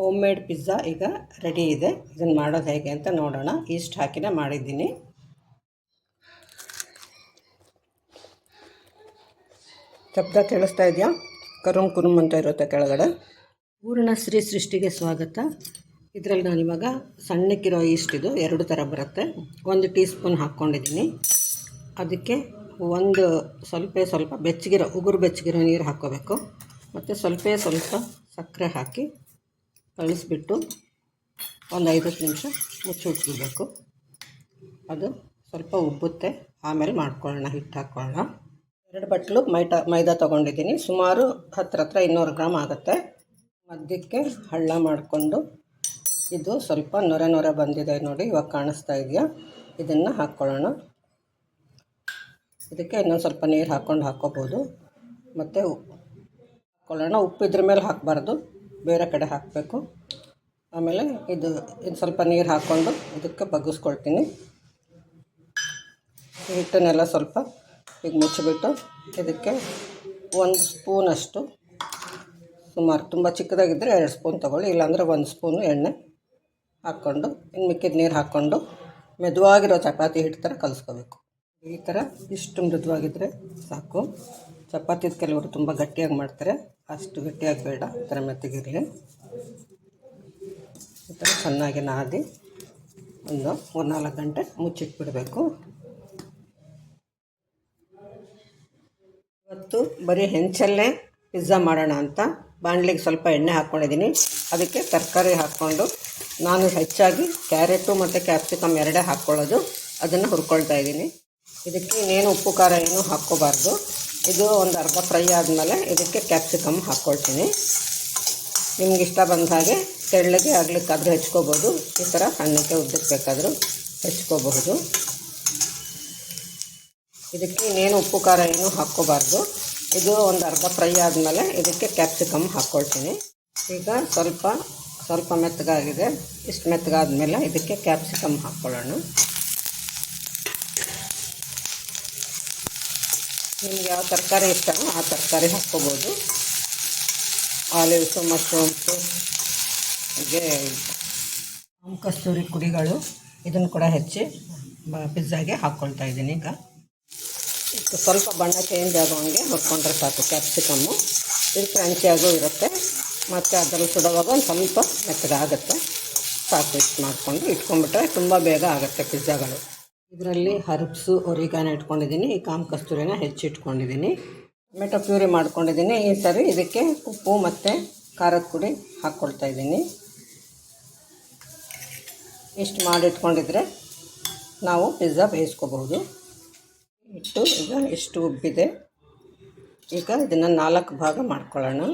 Home made pizza ಈಗ ready ಇದೆ. ಇದನ್ನು ಮಾಡೋದು ಹೇಗೆ ಅಂತ ನೋಡೋಣ. ಈಸ್ಟ್ ಹಾಕಿನೇ ಮಾಡಿದ್ದೀನಿ. ಶಬ್ದ ಕೇಳಿಸ್ತಾ ಇದೆಯಾ? ಕರುಮ್ ಕುರುಮ್ ಅಂತ ಇರುತ್ತೆ ಕೆಳಗಡೆ. ಪೂರ್ಣ ಶ್ರೀ ಸೃಷ್ಟಿಗೆ ಸ್ವಾಗತ. ಇದರಲ್ಲಿ ನಾನು ಇವಾಗ ಸಣ್ಣಕ್ಕಿರೋ ಈಸ್ಟ್ ಇದು. ಎರಡು ಥರ ಬರುತ್ತೆ. ಒಂದು ಟೀ ಸ್ಪೂನ್ ಹಾಕ್ಕೊಂಡಿದ್ದೀನಿ. ಅದಕ್ಕೆ ಒಂದು ಸ್ವಲ್ಪ ಸ್ವಲ್ಪ ಬೆಚ್ಚಗಿರೋ, ಉಗುರು ಬೆಚ್ಚಗಿರೋ ನೀರು ಹಾಕ್ಕೋಬೇಕು. ಮತ್ತು ಸ್ವಲ್ಪ ಸ್ವಲ್ಪ ಸಕ್ಕರೆ ಹಾಕಿ ಕಳಿಸ್ಬಿಟ್ಟು ಒಂದು ಐದತ್ತು ನಿಮಿಷ ಮುಚ್ಚಿಟ್ಬಿಡ್ಬೇಕು ಅದು ಸ್ವಲ್ಪ ಉಬ್ಬುತ್ತೆ. ಆಮೇಲೆ ಮಾಡ್ಕೊಳ್ಳೋಣ, ಹಿಟ್ಟು ಹಾಕ್ಕೊಳ್ಳೋಣ ಎರಡು ಬಟ್ಲು ಮೈಟಾ ಮೈದಾ ತೊಗೊಂಡಿದ್ದೀನಿ. ಸುಮಾರು ಹತ್ರ ಹತ್ರ ಇನ್ನೂರು ಗ್ರಾಮ್ ಆಗುತ್ತೆ. ಮಧ್ಯಕ್ಕೆ ಹಳ್ಳ ಮಾಡಿಕೊಂಡು ಇದು ಸ್ವಲ್ಪ ನೊರೆ ನೊರೆ ಬಂದಿದೆ ನೋಡಿ, ಇವಾಗ ಕಾಣಿಸ್ತಾ ಇದೆಯಾ? ಇದನ್ನು ಹಾಕ್ಕೊಳ್ಳೋಣ ಇದಕ್ಕೆ ಇನ್ನೊಂದು ಸ್ವಲ್ಪ ನೀರು ಹಾಕ್ಕೊಂಡು ಹಾಕ್ಕೋಬೋದು ಮತ್ತು ಹಾಕ್ಕೊಳ್ಳೋಣ ಉಪ್ಪು ಇದ್ರ ಮೇಲೆ ಹಾಕಬಾರ್ದು. ಬೇರೆ ಕಡೆ ಹಾಕಬೇಕು. ಆಮೇಲೆ ಇದು ಇದು ಸ್ವಲ್ಪ ನೀರು ಹಾಕ್ಕೊಂಡು ಇದಕ್ಕೆ ಬಗ್ಗಿಸ್ಕೊಳ್ತೀನಿ. ಹಿಟ್ಟನ್ನೆಲ್ಲ ಸ್ವಲ್ಪ ಈಗ ಮುಚ್ಚಿಬಿಟ್ಟು ಇದಕ್ಕೆ ಒಂದು ಸ್ಪೂನಷ್ಟು ಸುಮಾರು ತುಂಬ ಚಿಕ್ಕದಾಗಿದ್ದರೆ ಎರಡು ಸ್ಪೂನ್ ತೊಗೊಳ್ಳಿ, ಇಲ್ಲಾಂದರೆ ಒಂದು ಸ್ಪೂನು ಎಣ್ಣೆ ಹಾಕ್ಕೊಂಡು ಇನ್ನು ಮಿಕ್ಕಿದ ನೀರು ಹಾಕ್ಕೊಂಡು, ಮೆದುವಾಗಿರೋ ಚಪಾತಿ ಹಿಟ್ಟು ಥರ ಕಲಿಸ್ಕೋಬೇಕು. ಈ ಥರ ಇಷ್ಟು ಮೃದುವಾಗಿದ್ದರೆ ಸಾಕು. ಚಪಾತಿದ ಕೆಲವರು ತುಂಬ ಗಟ್ಟಿಯಾಗಿ ಮಾಡ್ತಾರೆ. ಅಷ್ಟು ಗಟ್ಟಿಯಾಗಿ ಬೇಡ. ಈ ಥರ ಮೆತ್ತಗಿರಲಿ ಈ ಥರ ಚೆನ್ನಾಗಿ ನಾದಿ ಒಂದು ಮೂರು ನಾಲ್ಕು ಗಂಟೆ ಮುಚ್ಚಿಟ್ಬಿಡಬೇಕು. ಇವತ್ತು ಬರೀ ಹೆಂಚಲ್ಲೇ ಪಿಜ್ಜಾ ಮಾಡೋಣ ಅಂತ. ಬಾಣಲಿಗೆ ಸ್ವಲ್ಪ ಎಣ್ಣೆ ಹಾಕ್ಕೊಂಡಿದ್ದೀನಿ ಅದಕ್ಕೆ ತರಕಾರಿ ಹಾಕ್ಕೊಂಡು ನಾನು ಹೆಚ್ಚಾಗಿ ಕ್ಯಾರೆಟು ಮತ್ತು ಕ್ಯಾಪ್ಸಿಕಮ್ ಎರಡೇ ಹಾಕ್ಕೊಳ್ಳೋದು. ಅದನ್ನು ಹುರ್ಕೊಳ್ತಾ ಇದ್ದೀನಿ ಇದಕ್ಕೆ ಇನ್ನೇನು ಉಪ್ಪು, ಖಾರ ಏನು ಹಾಕ್ಕೋಬಾರ್ದು. ಇದು ಒಂದು ಅರ್ಧ ಫ್ರೈ ಆದಮೇಲೆ ಇದಕ್ಕೆ ಕ್ಯಾಪ್ಸಿಕಮ್ ಹಾಕ್ಕೊಳ್ತೀನಿ. ನಿಮ್ಗೆ ಇಷ್ಟ ಬಂದ ಹಾಗೆ ತೆಳ್ಳಗೆ ಆಗ್ಲಿಕ್ಕಾದರೂ ಹೆಚ್ಕೋಬೋದು. ಈ ಥರ ಹಣ್ಣಕ್ಕೆ ಉದ್ದಕ್ಕೆ ಬೇಕಾದರೂ ಹೆಚ್ಕೋಬಹುದು. ಇದಕ್ಕೆ ಇನ್ನೇನು ಉಪ್ಪು, ಖಾರ ಏನು ಹಾಕ್ಕೋಬಾರ್ದು. ಇದು ಒಂದು ಅರ್ಧ ಫ್ರೈ ಆದಮೇಲೆ ಇದಕ್ಕೆ ಕ್ಯಾಪ್ಸಿಕಮ್ ಹಾಕ್ಕೊಳ್ತೀನಿ. ಈಗ ಸ್ವಲ್ಪ ಸ್ವಲ್ಪ ಮೆತ್ತಗಾಗಿದೆ. ಇಷ್ಟು ಮೆತ್ತಗಾದ್ಮೇಲೆ ಇದಕ್ಕೆ ಕ್ಯಾಪ್ಸಿಕಮ್ ಹಾಕ್ಕೊಳ್ಳೋಣ. ನಿಮ್ಗೆ ಯಾವ ತರಕಾರಿ ಇಷ್ಟವೋ ಆ ತರಕಾರಿ ಹಾಕ್ಕೋಬೋದು. ಆಲಿವ್ಸು ಮಶ್ರೂಮ್ಸು ಹಾಗೆ ಕಸ್ತೂರಿ ಕುಡಿಗಳು ಇದನ್ನು ಕೂಡ ಹೆಚ್ಚಿ ಪಿಜ್ಜಾಗೆ ಹಾಕ್ಕೊಳ್ತಾ ಇದ್ದೀನಿ ಈಗ. ಸ್ವಲ್ಪ ಬಣ್ಣ ಚೇಂಜ್ ಆಗೋಂಗೆ ಹುರ್ಕೊಂಡ್ರೆ ಸಾಕು ಕ್ಯಾಪ್ಸಿಕಮ್ಮು. ಇದು ಕ್ರಂಚಿಯಾಗೂ ಇರುತ್ತೆ. ಮತ್ತು ಅದರಲ್ಲಿ ಸುಡುವಾಗ ಒಂದು ಸ್ವಲ್ಪ ಮೆತ್ತಗಾಗುತ್ತೆ. ಸಾಕು ಇಷ್ಟು ಮಾಡಿಕೊಂಡು ಇಟ್ಕೊಂಡ್ಬಿಟ್ರೆ ತುಂಬ ಬೇಗ ಆಗುತ್ತೆ ಪಿಜ್ಜಾಗಳು. ಇದರಲ್ಲಿ ಹರ್ಬ್ಸು, ಒರಿಗಾನ ಇಟ್ಕೊಂಡಿದ್ದೀನಿ. ಈ ಕಾಮ್ ಕಸ್ತೂರಿನ ಹೆಚ್ಚಿಟ್ಕೊಂಡಿದ್ದೀನಿ ಟೊಮೆಟೊ ಪ್ಯೂರಿ ಮಾಡ್ಕೊಂಡಿದ್ದೀನಿ. ಈ ಸರಿ ಇದಕ್ಕೆ ಉಪ್ಪು ಮತ್ತು ಖಾರದ ಪುಡಿ ಹಾಕ್ಕೊಳ್ತಾ ಇದ್ದೀನಿ. ಇಷ್ಟು ಮಾಡಿಟ್ಕೊಂಡಿದ್ರೆ ನಾವು ಪಿಜ್ಜಾ ಬೇಯಿಸ್ಕೋಬಹುದು. ಇಟ್ಟು ಈಗ ಎಷ್ಟು ಉಬ್ಬಿದೆ. ಈಗ ಇದನ್ನು ನಾಲ್ಕು ಭಾಗ ಮಾಡ್ಕೊಳ್ಳೋಣ.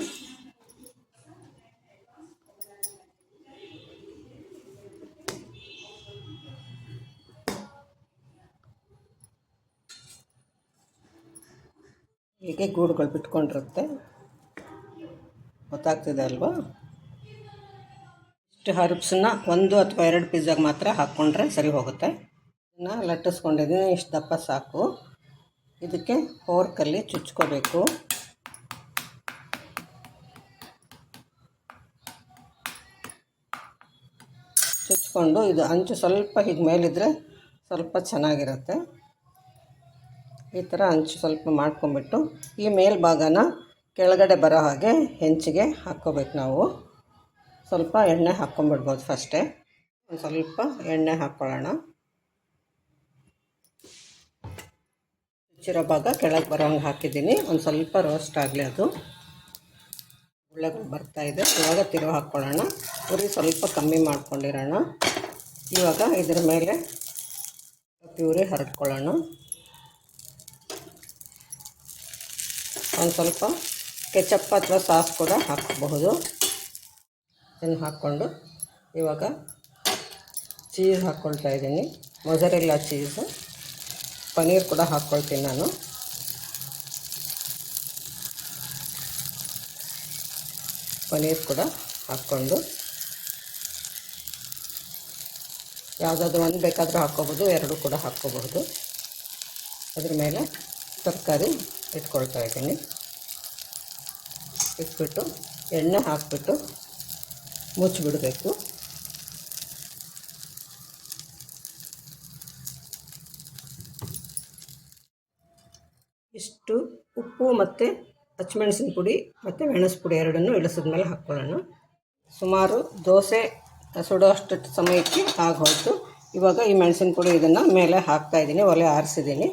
ಹೀಗೆ ಗೂಡುಗಳು ಬಿಟ್ಕೊಂಡಿರುತ್ತೆ. ಗೊತ್ತಾಗ್ತಿದೆ ಅಲ್ವಾ? ಇಷ್ಟು ಹರ್ಬ್ಸನ್ನ ಒಂದು ಅಥವಾ ಎರಡು ಪಿಜ್ಜಾಗೆ ಮಾತ್ರ ಹಾಕ್ಕೊಂಡ್ರೆ ಸರಿ ಹೋಗುತ್ತೆ. ಇದನ್ನು ಲಟ್ಟಿಸ್ಕೊಂಡಿದ್ದೀನಿ, ಇಷ್ಟು ದಪ್ಪ ಸಾಕು. ಇದಕ್ಕೆ ಫೋರ್ಕಲ್ಲಿ ಚುಚ್ಕೋಬೇಕು. ಚುಚ್ಕೊಂಡು ಇದು ಅಂಚು ಸ್ವಲ್ಪ ಹೀಗೆ ಮೇಲಿದ್ರೆ ಸ್ವಲ್ಪ ಚೆನ್ನಾಗಿರುತ್ತೆ. ಈ ಥರ ಹಂಚು ಸ್ವಲ್ಪ ಮಾಡ್ಕೊಂಬಿಟ್ಟು ಈ ಮೇಲ್ಭಾಗನ ಕೆಳಗಡೆ ಬರೋ ಹಾಗೆ ಹೆಂಚಿಗೆ ಹಾಕ್ಕೋಬೇಕು ನಾವು. ಸ್ವಲ್ಪ ಎಣ್ಣೆ ಹಾಕ್ಕೊಂಬಿಡ್ಬೋದು ಫಸ್ಟೇ. ಒಂದು ಸ್ವಲ್ಪ ಎಣ್ಣೆ ಹಾಕ್ಕೊಳ್ಳೋಣ. ಮುಚ್ಚಿರೋ ಭಾಗ ಕೆಳಗೆ ಬರೋ ಹಂಗೆ ಹಾಕಿದ್ದೀನಿ. ಒಂದು ಸ್ವಲ್ಪ ರೋಸ್ಟ್ ಆಗಲಿ ಅದು. ಹುಳ್ಳೆಗಳು ಬರ್ತಾ ಇದೆ. ಇವಾಗ ತಿರುವು ಹಾಕ್ಕೊಳ್ಳೋಣ. ಉರಿ ಸ್ವಲ್ಪ ಕಮ್ಮಿ ಮಾಡ್ಕೊಂಡಿರೋಣ. ಇವಾಗ ಇದ್ರ ಮೇಲೆ ಪ್ಯೂರಿ ಹರಡ್ಕೊಳ್ಳೋಣ ಒಂದು ಸ್ವಲ್ಪ ಕೆಚಪ್ ಅಥವಾ ಸಾಸ್ ಕೂಡ ಹಾಕಬಹುದು ಇದನ್ನು ಹಾಕ್ಕೊಂಡು ಇವಾಗ ಚೀಸ್ ಹಾಕ್ಕೊಳ್ತಾ ಇದ್ದೀನಿ. ಮೊಸರೆಲ್ಲ ಚೀಸು. ಪನ್ನೀರ್ ಕೂಡ ಹಾಕ್ಕೊಳ್ತೀನಿ ನಾನು. ಪನ್ನೀರ್ ಕೂಡ ಹಾಕ್ಕೊಂಡು. ಯಾವುದಾದ್ರೂ ಒಂದು ಬೇಕಾದರೂ ಹಾಕ್ಕೋಬೋದು, ಎರಡು ಕೂಡ ಹಾಕ್ಕೋಬಹುದು. ಅದ್ರ ಮೇಲೆ ತರಕಾರಿ ಇಟ್ಕೊಳ್ತಾ ಇದ್ದೀನಿ ಇಟ್ಬಿಟ್ಟು ಎಣ್ಣೆ ಹಾಕ್ಬಿಟ್ಟು ಮುಚ್ಚಿಬಿಡಬೇಕು. ಇಷ್ಟು ಉಪ್ಪು ಮತ್ತು ಹಚ್ಮೆಣಸಿನ ಪುಡಿ ಮತ್ತು ಮೆಣಸು ಪುಡಿ ಎರಡನ್ನೂ ಇಳಿಸಿದ ಮೇಲೆ ಹಾಕ್ಕೊಳ್ಳೋಣ. ಸುಮಾರು ದೋಸೆ ಸುಡೋ ಅಷ್ಟು ಸಮಯಕ್ಕೆ ಆಗೋಯ್ತು. ಇವಾಗ ಈ ಮೆಣಸಿನ ಪುಡಿ ಇದನ್ನು ಮೇಲೆ ಹಾಕ್ತಾಯಿದ್ದೀನಿ, ಒಲೆ ಆರಿಸಿದ್ದೀನಿ.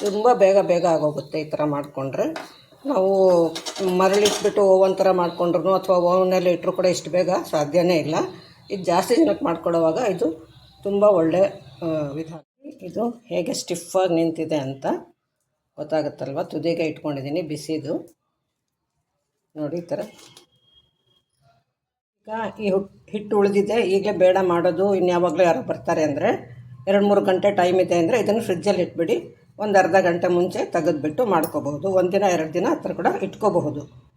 ತುಂಬ ಬೇಗ ಬೇಗ ಆಗೋಗುತ್ತೆ ಈ ಥರ ಮಾಡಿಕೊಂಡ್ರೆ. ನಾವು ಮರಳಿಟ್ಬಿಟ್ಟು ಓವನ್ ಥರ ಮಾಡಿಕೊಂಡ್ರು ಅಥವಾ ಓವನಲ್ಲಿ ಇಟ್ಟರು ಕೂಡ ಇಷ್ಟು ಬೇಗ ಸಾಧ್ಯವೇ ಇಲ್ಲ. ಇದು ಜಾಸ್ತಿ ಜನಕ್ಕೆ ಮಾಡ್ಕೊಡೋವಾಗ ಇದು ತುಂಬ ಒಳ್ಳೆ ವಿಧಾನ ಇದು ಹೇಗೆ ಸ್ಟಿಫಾಗಿ ನಿಂತಿದೆ ಅಂತ ಗೊತ್ತಾಗುತ್ತಲ್ವ? ತುದಿಗೆ ಇಟ್ಕೊಂಡಿದ್ದೀನಿ, ಬಿಸಿದು. ನೋಡಿ ಈ ಥರ ಈಗ ಈ ಹುಟ್- ಹಿಟ್ಟು ಉಳಿದಿದೆ, ಈಗಲೇ ಬೇಡ ಮಾಡೋದು, ಇನ್ಯಾವಾಗಲೂ ಯಾರೋ ಬರ್ತಾರೆ ಅಂದರೆ, ಎರಡು ಮೂರು ಗಂಟೆ ಟೈಮ್ ಇದೆ ಅಂದರೆ ಇದನ್ನು ಫ್ರಿಜ್ಜಲ್ಲಿ ಇಟ್ಬಿಡಿ. ಒಂದು ಅರ್ಧ ಗಂಟೆ ಮುಂಚೆ ತೆಗೆದುಬಿಟ್ಟು ಮಾಡ್ಕೋಬಹುದು. ಒಂದಿನ ಎರಡು ದಿನ ಹತ್ರ ಕೂಡ ಇಟ್ಕೋಬಹುದು.